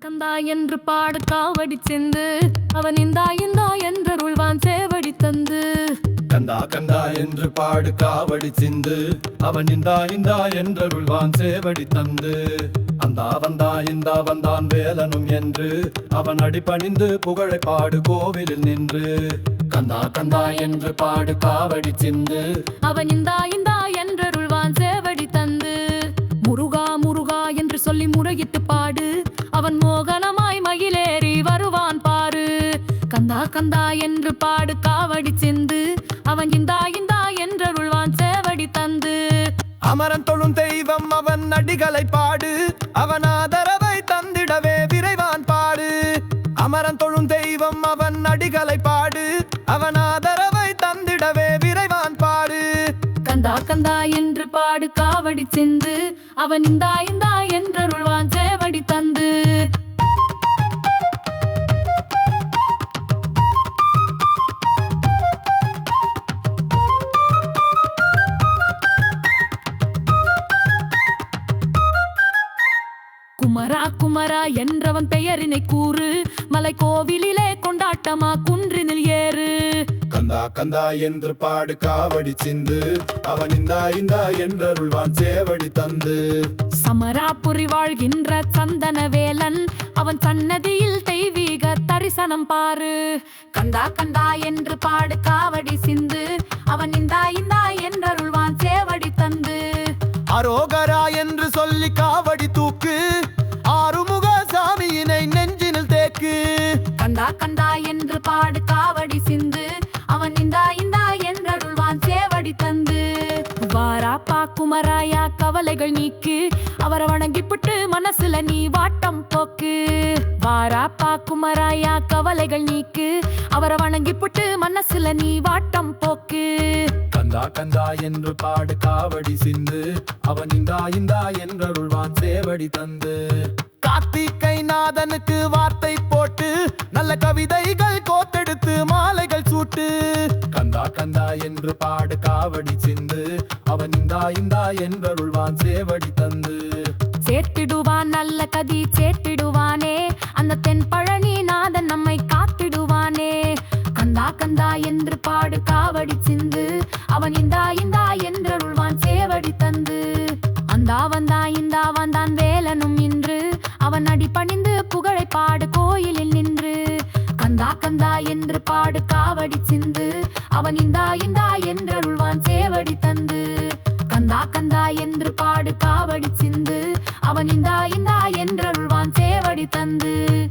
கந்தா என்று பாடு காவடி செந்து அவன் இந்தா இந்தா என்றருள்வான் சேவடி தந்து. கந்தா கந்தா என்று பாடு காவடி சிந்து அவன் இந்தா இந்தா என்றருள்வான் சேவடி தந்து. அந்தா வந்தா இந்தா வந்தான் வேலனும் என்று அவன் அடிபணிந்து புகழை பாடு கோவிலில் நின்று. கந்தா கந்தா என்று பாடு காவடி சிந்து அவன் இந்தா இந்தா கந்தா கந்தா என்று பாடு காவடி செந்து அவன் இந்தா இந்தா என்றருள்வான் சேவடி தந்து. அமரன் தொழும் தெய்வம் அவன் அடிகளை பாடு அவன் ஆதரவை தந்திடவே விரைவான் பாடு. அமரன் தொழும் தெய்வம் அவன் அடிகளை பாடு அவன் ஆதரவை தந்திடவே விரைவான் பாடு. கந்தா கந்தா என்று பாடு காவடி செந்து அவன் இந்தா இந்தா என்றருள்வான் குமரா குமரா என்றவன் பெயரினை கூறு. மலை கோவிலிலே கொண்டாட்டமா குன்றினில் ஏறு. கந்தா கந்தா என்று பாடு காவடி சிந்து. அவன் இந்தா இந்தா என்றருள்வான் சேவடி தந்து. சமராபுரி வாழ்கின்ற சந்தன வேலன். அவன் சன்னதியில் தெய்வீக தரிசனம் பாரு. கந்தா கந்தா என்று பாடு காவடி சிந்து. அவன் இந்தா இந்தா என்றருள்வான் சேவடி தந்து. அரோகரா கண்டா என்று பாடு காவடி சிந்து. அவன் இந்தா இந்தா என்றருள்வான் சேவடி தந்து. வாராப்பா குமராயா கவலைகள் நீக்கு. அவரை வணங்கிப்புட்டு மனசுல நீ வாட்டம் போக்கு. வாராப்பா குமராயா கவலைகள் நீக்கு. அவரை வணங்கிப்புட்டு மனசுல நீ வாட்டம் போக்கு. கந்தா கந்தா என்று பாடு காவடி சிந்து. அவன் இந்தா இந்தா என்றருள்வான் சேவடி தந்து. கார்த்திகை நாதனுக்கு வார்த்தை நல்ல கவிதைகள் கோத்தெடுத்து மாலைகள் சூட்டு. கந்தா கந்தா என்று பாடு காவடி சிந்து. அவன் இந்தா இந்தா என்றருள்வான் சேவடி தந்து. சேர்த்திடுவான் நல்ல கதி சேர்த்திடுவானே அந்த தென் பழனி நாதன் நம்மை காத்திடுவானே. கந்தா கந்தா என்று பாடு காவடி சிந்து. அவன் இந்தா இந்தா என்றருள்வான் சேவடி தந்து. அந்தா வந்தா இந்தா வந்தான் வேலனும் இன்று. அவன் அடி பணிந்து புகழை பாடு கோயிலில் என்று பாடு காவடி சிந்து. அவன் இந்தா இந்தா என்றருள்வான் சேவடி தந்து. கந்தா கந்தா என்று பாடு காவடி சிந்து. அவன் இந்தா இந்தா என்றருள்வான் சேவடி தந்து.